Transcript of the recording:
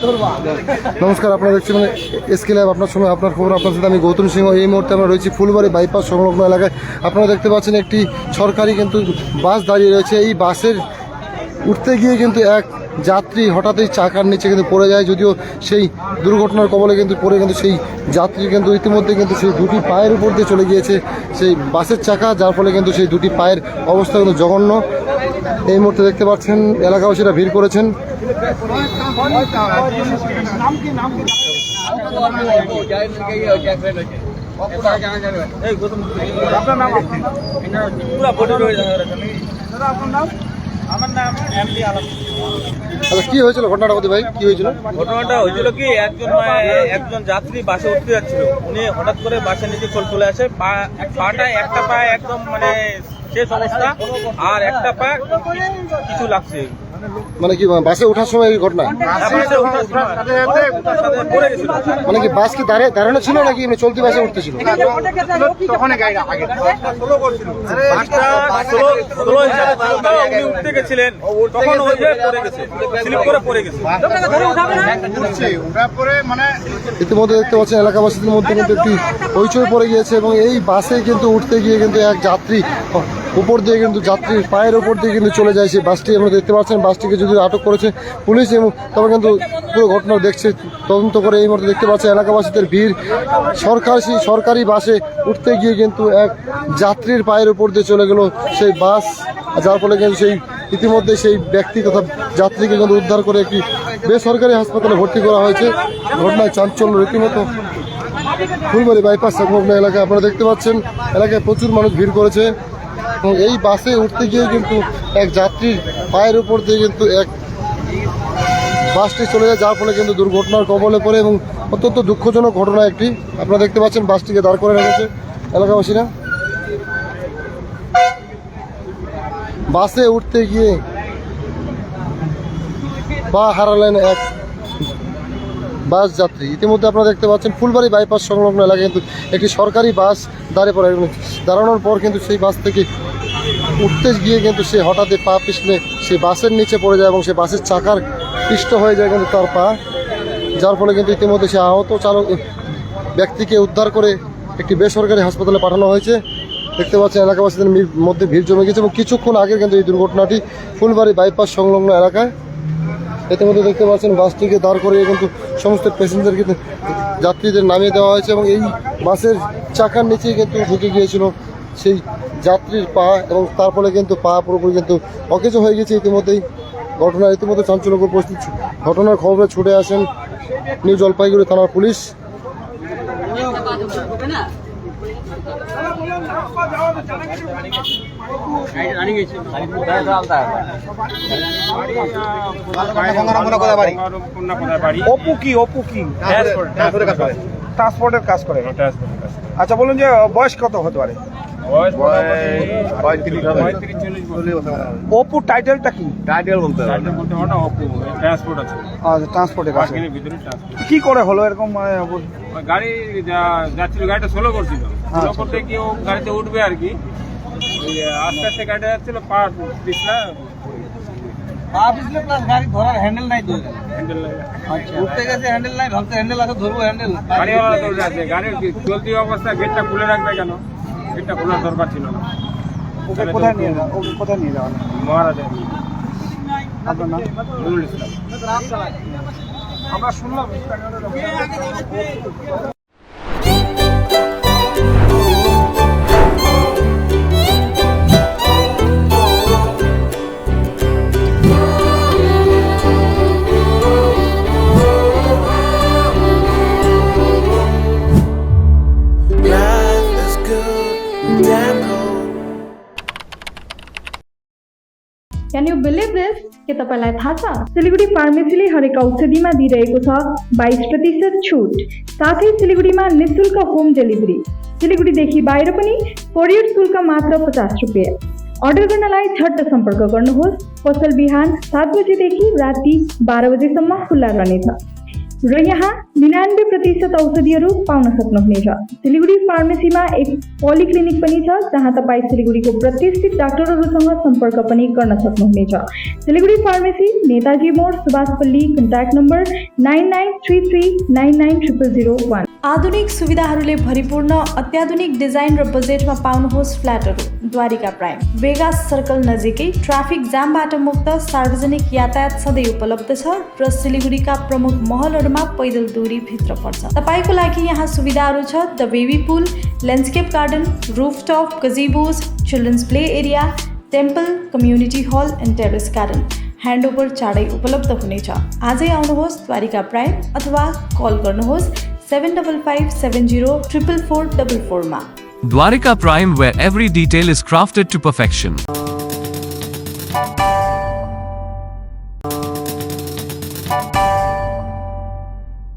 নমস্কার, আপনারা দেখছেন মানে এসকে লাইভ আপনার সময়, আপনার খবর, আপনার সাথে আমি গৌতম সিংহ। এই মুহূর্তে আমরা রয়েছি ফুলবাড়ি বাইপাস সংলগ্ন এলাকায়। আপনারা দেখতে পাচ্ছেন একটি সরকারি কিন্তু বাস দাঁড়িয়ে রয়েছে। এই বাসের উঠতে গিয়ে কিন্তু এক যাত্রী হঠাৎই চাকার নিচে কিন্তু পড়ে যায়। যদিও সেই দুর্ঘটনার কবলে কিন্তু পড়ে কিন্তু সেই যাত্রী কিন্তু ইতিমধ্যে কিন্তু সেই দুটি পায়ের উপর দিয়ে চলে গিয়েছে সেই বাসের চাকা, যার ফলে কিন্তু সেই দুটি পায়ের অবস্থা কিন্তু জঘন্য। এই মুহূর্তে দেখতে পাচ্ছেন এলাকাবাসীরা ভিড় করেছেন। আচ্ছা কি হয়েছিল ঘটনাটা ভাই? কি হয়েছিল? ঘটনাটা হয়েছিল কি, একজন একজন যাত্রী বাসে উঠতে যাচ্ছিল। উনি হঠাৎ করে বাসের নিচে চল চলে আসে, পা পাটা একটা পা একদম মানে শেষ অবস্থা আর একটা পা কিছু লাগছে। মানে কি বাসে ওঠার সময় এই ঘটনা? গেছিল মানে কি বাস কি দাঁড়িয়ে দাঁড়ানো ছিল নাকি চলতি বাসে উঠতেছিল বাসটা স্লো স্লো হিসাবে ছিল তো, উনি উঠতে গেছিলেন। তখন ওই যে পড়ে গেছে স্লিপ করে পড়ে গেছে। ইতিমধ্যে দেখতে পাচ্ছেন এলাকাবাসীদের মধ্যে কিন্তু একটি হইচই পড়ে গিয়েছে এবং এই বাসে কিন্তু উঠতে গিয়ে কিন্তু এক যাত্রী উপর দিয়ে কিন্তু যাত্রীর পায়ের উপর দিয়ে কিন্তু চলে যায় সেই বাসটি। আমরা দেখতে পাচ্ছেন, বাসটিকে যদি আটক করেছে পুলিশ এবং তবে কিন্তু পুরো ঘটনা দেখছে, তদন্ত করে এই মুহূর্তে দেখতে পাচ্ছে এলাকাবাসীদের ভিড়। সরকার সেই সরকারি বাসে উঠতে গিয়ে কিন্তু এক যাত্রীর পায়ের উপর দিয়ে চলে গেল সেই বাস, যার ফলে কিন্তু সেই ইতিমধ্যে সেই ব্যক্তি তথা যাত্রীকে কিন্তু উদ্ধার করে একটি বেসরকারি হাসপাতালে ভর্তি করা হয়েছে। ঘটনায় চাঞ্চল্য রীতিমতো। ফুলবাড়ি বাইপাস সংলগ্ন এলাকায় আপনারা দেখতে পাচ্ছেন, এলাকায় প্রচুর মানুষ ভিড় করেছে। এবং এই বাসে উঠতে গিয়ে কিন্তু এক যাত্রীর পায়ের উপর দিয়ে কিন্তু এক বাসটি চলে যায়, যার ফলে কিন্তু দুর্ঘটনার কবলে পড়ে এবং অত্যন্ত দুঃখজনক ঘটনা একটি। আপনারা দেখতে পাচ্ছেন বাসটিকে দাঁড় করে রেখেছে এলাকাবাসীরা। বাসে উঠতে গিয়ে পা হারালেন এক বাস যাত্রী। ইতিমধ্যে আপনারা দেখতে পাচ্ছেন ফুলবাড়ি বাইপাস সংলগ্ন এলাকায় কিন্তু একটি সরকারি বাস দাঁড়িয়ে পড়ে। দাঁড়ানোর পর কিন্তু সেই বাস থেকে উঠতে গিয়ে কিন্তু সে হঠাৎই পা পিছলে সেই বাসের নিচে পড়ে যায় এবং সে বাসের চাকার পিষ্ট হয়ে যায় কিন্তু তার পা। যার ফলে কিন্তু ইতিমধ্যে সে আহত চালক ব্যক্তিকে উদ্ধার করে একটি বেসরকারি হাসপাতালে পাঠানো হয়েছে। দেখতে পাচ্ছেন এলাকাবাসীদের মধ্যে ভিড় জমে গেছে এবং কিছুক্ষণ আগে কিন্তু এই দুর্ঘটনাটি ফুলবাড়ি বাইপাস সংলগ্ন এলাকায়। ইতিমধ্যে দেখতে পাচ্ছেন বাসটিকে দাঁড় করিয়ে কিন্তু সমস্ত প্যাসেঞ্জার কিন্তু যাত্রীদের নামিয়ে দেওয়া হয়েছে এবং এই বাসের চাকার নিচেই কিন্তু ঢুকে গিয়েছিল সেই যাত্রীর পা এবং তার ফলে কিন্তু পা পুরোপুরি কিন্তু অকেজ হয়ে গেছে ইতিমধ্যেই। ঘটনা ইতিমধ্যে চাঞ্চল্যকর পরিস্থিতি ঘটনার খবরে ছুটে আসেন নিউ জলপাইগুড়ি থানার পুলিশ। অপু কি অপু কি? ট্রান্সপোর্টের কাজ করে। আচ্ছা বলুন যে বয়স কত হতে পারে? অপু টাইটেলটা কি? ট্রান্সপোর্ট আছে। আচ্ছা। পার্কিংয়ের ভিতরে ট্রান্সপোর্ট। কি করে হলো এরকম মানে, গাড়ি যা- যাচ্ছিল গাড়িটা স্লো করছিল। স্লো আচ্ছা। করতে গিয়ে ও গাড়িতে উঠবে আর কি। আস্তে আস্তে গাড়িটা যাচ্ছিল পা পিছলা। পা পিছলে প্লাস গাড়ি ধরার হ্যান্ডেল নাই তো। হ্যান্ডেল লাগা উঠতে গেছে হ্যান্ডেল নাই ভাবতে হ্যান্ডেল আছে ধরবো হ্যান্ডেল গাড়িওয়ালা দৌড়ে আছে। গাড়ির কি চলতি অবস্থা গেটটা খুলে রাখবে কেন? গেটটা ওনার দরকার ছিল না। ওকে কোথায় নিয়ে যাওয়া ওকে কোথায় নিয়ে যাওয়া মহারাজা আপনার নাম? নুরুল ইসলাম। আমরা শুনলাম क्यान यु बिलिभ दिस के तपाईँलाई थाहा छ? सिलगढी फार्मेसीले हरेक औषधिमा दिइरहेको छ बाइस प्रतिशत छुट। साथै सिलगढीमा निशुल्क होम डेलिभरी। सिलगढीदेखि बाहिर पनि कोरियर शुल्क मात्र पचास रुपियाँ। अर्डर गर्नलाई झट्ट सम्पर्क गर्नुहोस्। पसल बिहान सात बजेदेखि राति बाह्र बजेसम्म खुल्ला रहनेछ। र यहाँ निनानब्बे प्रतिशत औषधिहरू पाउन सक्नुहुनेछ। सिलिगुडी फार्मेसीमा एक पोलिक्लिनिक पनि छ जहाँ तपाईँ सिलिगुडीको प्रतिष्ठित डाक्टरहरूसँग सम्पर्क पनि गर्न सक्नुहुनेछ। Siliguri pharmacy Netaji mode Subhashpalli contact number nine nine three three nine nine triple zero one. आधुनिक सुविधाहरूले भरिपूर्ण अत्याधुनिक डिजाइन र बजेटमा पाउनुहोस् फ्ल्याटहरू। द्वारिका प्राइम। वेगास सर्कल नजिकै ट्राफिक जामबाट मुक्त सार्वजनिक यातायात सधैँ उपलब्ध छ र सिलिगुडीका प्रमुख महलहरूमा पैदल दूरी भित्र पर्छ। तपाईँको लागि यहाँ सुविधाहरू छ। The baby pool landscape garden rooftop gazebos children's play area temple community hall and terrace garden handover चाँडै उपलब्ध हुनेछ। आजै आउनुहोस् द्वारिका प्राइम अथवा कल गर्नुहोस् seven double five seven zero triple four double फोरमा Dwarika Prime, where every detail is crafted to perfection.